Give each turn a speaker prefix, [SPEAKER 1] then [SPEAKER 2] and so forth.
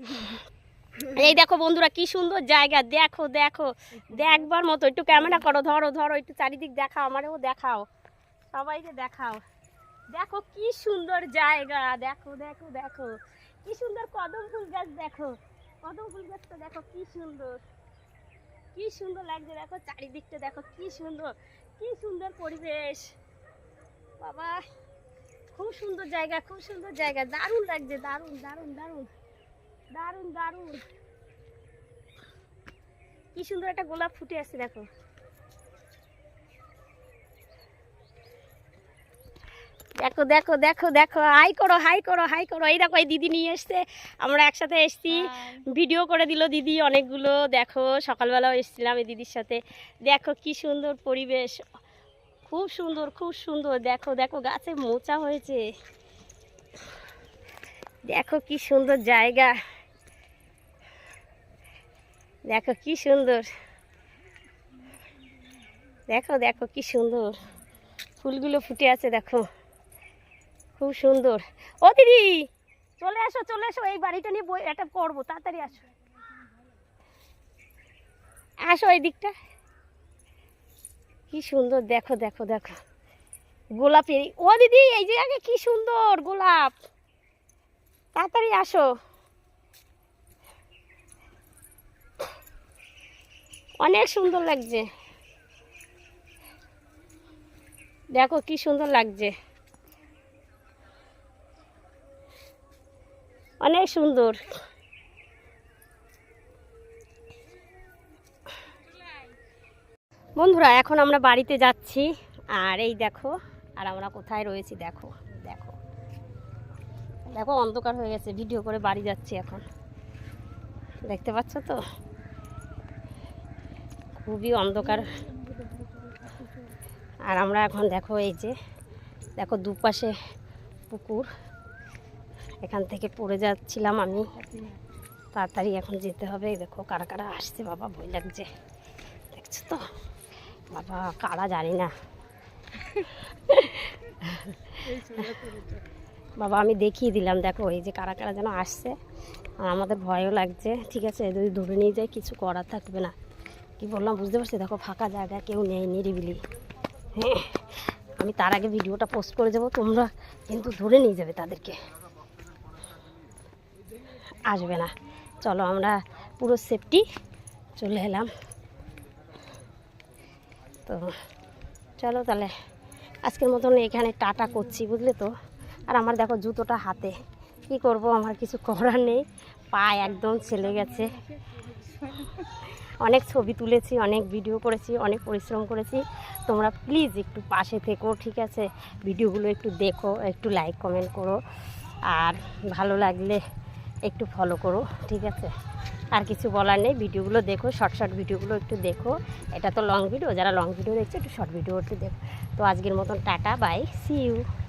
[SPEAKER 1] এই দেখো বন্ধুরা, কি সুন্দর জায়গা। দেখো দেখো। দেখবার মতো একটু ক্যামেরা করো, ধরো ধরো, একটু চারিদিক দেখাও, আমারও দেখাও। সবাইকে দেখাও। দেখো কি সুন্দর জায়গা। দেখো দেখো দেখো। কি সুন্দর কদম ফুল গাছ, দেখো। কদম ফুল গাছটা দেখো কি সুন্দর। কি সুন্দর লাগছে, দেখো চারিদিকটা, দেখো কি সুন্দর। কি সুন্দর পরিবেশ। বাবা, খুব সুন্দর জায়গা, খুব সুন্দর জায়গা। দারুণ লাগছে, দারুণ দারুণ দারুণ। দারুণ দারুণ। কি সুন্দর একটা গোলাপ ফুটে আছে দেখো। দেখো দেখো দেখো দেখো হাই করো হাই করো হাই করো। এই দেখো এই দিদি নিয়ে এসছে। আমরা একসাথে এসছি। ভিডিও করে দিল দিদি অনেকগুলো। দেখো সকালবেলাও এসেছিলাম এই দিদির সাথে। দেখো কি সুন্দর পরিবেশ। খুব সুন্দর খুব সুন্দর। দেখো দেখো গাছে মোচা হয়েছে। দেখো কি সুন্দর জায়গা। দেখো কি সুন্দর। দেখো দেখো কি সুন্দর। ফুলগুলো ফুটে আছে, দেখো। খুব সুন্দর। ও দিদি, চলে আসো চলে আসো এই বাড়িটা নিয়ে বই এটা করব তাড়াতাড়ি আসো। আসো এই দিকটা। কি সুন্দর, দেখো দেখো দেখো। গোলাপের, ও দিদি, এই জায়গায় কি সুন্দর গোলাপ। তাড়াতাড়ি আসো। অনেক সুন্দর লাগছে। দেখো কি সুন্দর লাগছে। অনেক সুন্দর। বন্ধুরা, এখন আমরা বাড়িতে যাচ্ছি। আর এই দেখো, আর আমরা কোথায় রয়েছি দেখো দেখো। দেখো, অন্ধকার হয়ে গেছে, ভিডিও করে বাড়ি যাচ্ছি এখন। দেখতে পাচ্ছ তো? খুবই অন্ধকার। আর আমরা এখন দেখো এই যে, দেখো দুপাশে পুকুর। এখান থেকে পড়ে যাচ্ছিলাম আমি। তাড়াতাড়ি এখন যেতে হবে। দেখো কারা কারা আসছে, বাবা ভয় লাগছে। দেখছ তো? বাবা, কারা জানি না। বাবা, আমি দেখিয়ে দিলাম। দেখো এই যে কারা কারা যেন আসছে। আর আমাদের ভয়ও লাগছে। ঠিক আছে, যদি ধরে নিয়ে যায় কিছু করার থাকবে না। কি বললাম, বুঝতে পারছি? দেখো, ফাঁকা জায়গা, কেউ নেই নিরিবিলি। আমি তার আগে ভিডিওটা পোস্ট করে যাব তোমরা কিন্তু ধরে নিয়ে যাবে তাদেরকে। আসবে না। চলো, আমরা পুরো সেফটি চলে এলাম। তো চলো তাহলে, আজকের মতন এখানে টাটা করছি, বুঝলে তো? আর আমার দেখো জুতোটা হাতে। কি করব? আমার কিছু করার নেই। পা একদম ছেলে গেছে। অনেক ছবি তুলেছি, অনেক ভিডিও করেছি, অনেক পরিশ্রম করেছি। তোমরা প্লিজ একটু পাশে থেকো, ঠিক আছে? ভিডিওগুলো একটু দেখো, একটু লাইক কমেন্ট করো। আর ভালো লাগলে একটু ফলো করো, ঠিক আছে? আর কিছু বলার নেই ভিডিওগুলো দেখো শর্ট শর্ট ভিডিওগুলো একটু দেখো। এটা তো লং ভিডিও যারা লং ভিডিও দেখছে, একটু শর্ট ভিডিও একটু দেখো। তো আজকের মতন টাটা বাই সি ইউ